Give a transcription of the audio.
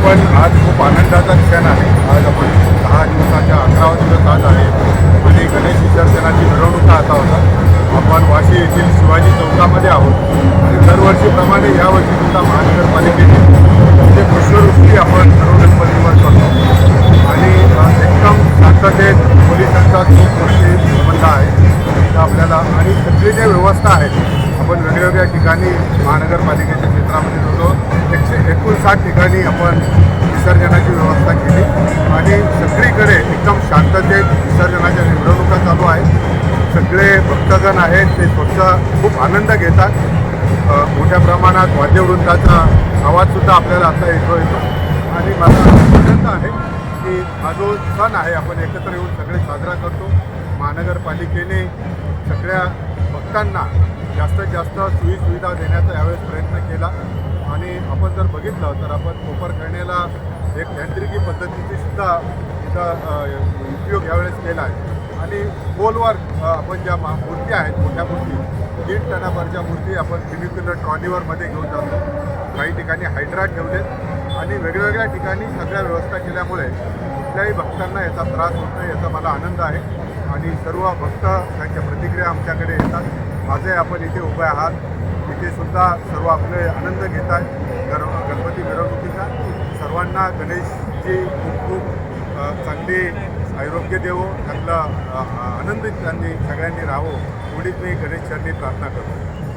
आपण आज खूप आनंदाचा क्षण आहे. आज आपण दहा दिवसाच्या अकरावा दिवस आज आहे. म्हणजे गणेश विसर्जनाची मिरवणुका आता होता. आपण वाशी येथील शिवाजी चौकामध्ये आहोत. आणि दरवर्षीप्रमाणे यावर्षी सुद्धा महानगरपालिकेने म्हणजे पुष्पवृष्टी आपण सर्व गणपतीवर करतो. आणि एकदम शांततेत पोलिसांचा खूप मोठी संबंध आहे इथं आपल्याला आणि सगळी ज्या व्यवस्था आहेत आपण वेगवेगळ्या ठिकाणी महानगरपालिकेच्या क्षेत्रामध्ये जातो. एकशे ठिकाणी आपण विसर्जनाची व्यवस्था केली. आणि सगळीकडे एकदम शांततेत विसर्जनाच्या निवडणुका चालू आहेत. सगळे भक्तगण आहेत ते स्वतः खूप आनंद घेतात. मोठ्या प्रमाणात वाद्यवृंदाचा आवाजसुद्धा आपल्याला आता येतो येतो. आणि मला आनंद आहे की हा जो सण आहे आपण एकत्र येऊन सगळे साजरा करतो. महानगरपालिकेने सगळ्या भक्तांना जास्तीत जास्त सोयीसुविधा देण्याचा यावेळेस प्रयत्न केला. आणि आपण जर बघितलं तर आपण कोपर खेळण्याला एक यांत्रिकी पद्धतीची सुद्धा इथं उपयोग यावेळेस केला आहे. आणि पोलवर आपण ज्या मा- मूर्ती आहेत मोठ्या मूर्ती दीड टनाभरच्या मूर्ती आपण फिनिक्युलर ट्रॉलीवर घेऊन जातो. काही ठिकाणी हायड्रा ठेवलेत आणि वेगवेगळ्या ठिकाणी सगळ्या व्यवस्था केल्यामुळे कुठल्याही भक्तांना याचा त्रास होत नाही याचा मला आनंद आहे. आणि सर्व भक्त त्यांच्या प्रतिक्रिया आमच्याकडे येतात. आजही आपण इथे उभे आहात. इथे सुद्धा सर्व आपले आनंद घेत आहेत. गर गणपती मिरवणुकीचा. सर्वांना गणेशची खूप खूप चांगली आरोग्य देवो चांगला आनंदित त्यांनी सगळ्यांनी राहावं एवढीच मी गणेश चरणी प्रार्थना करतो.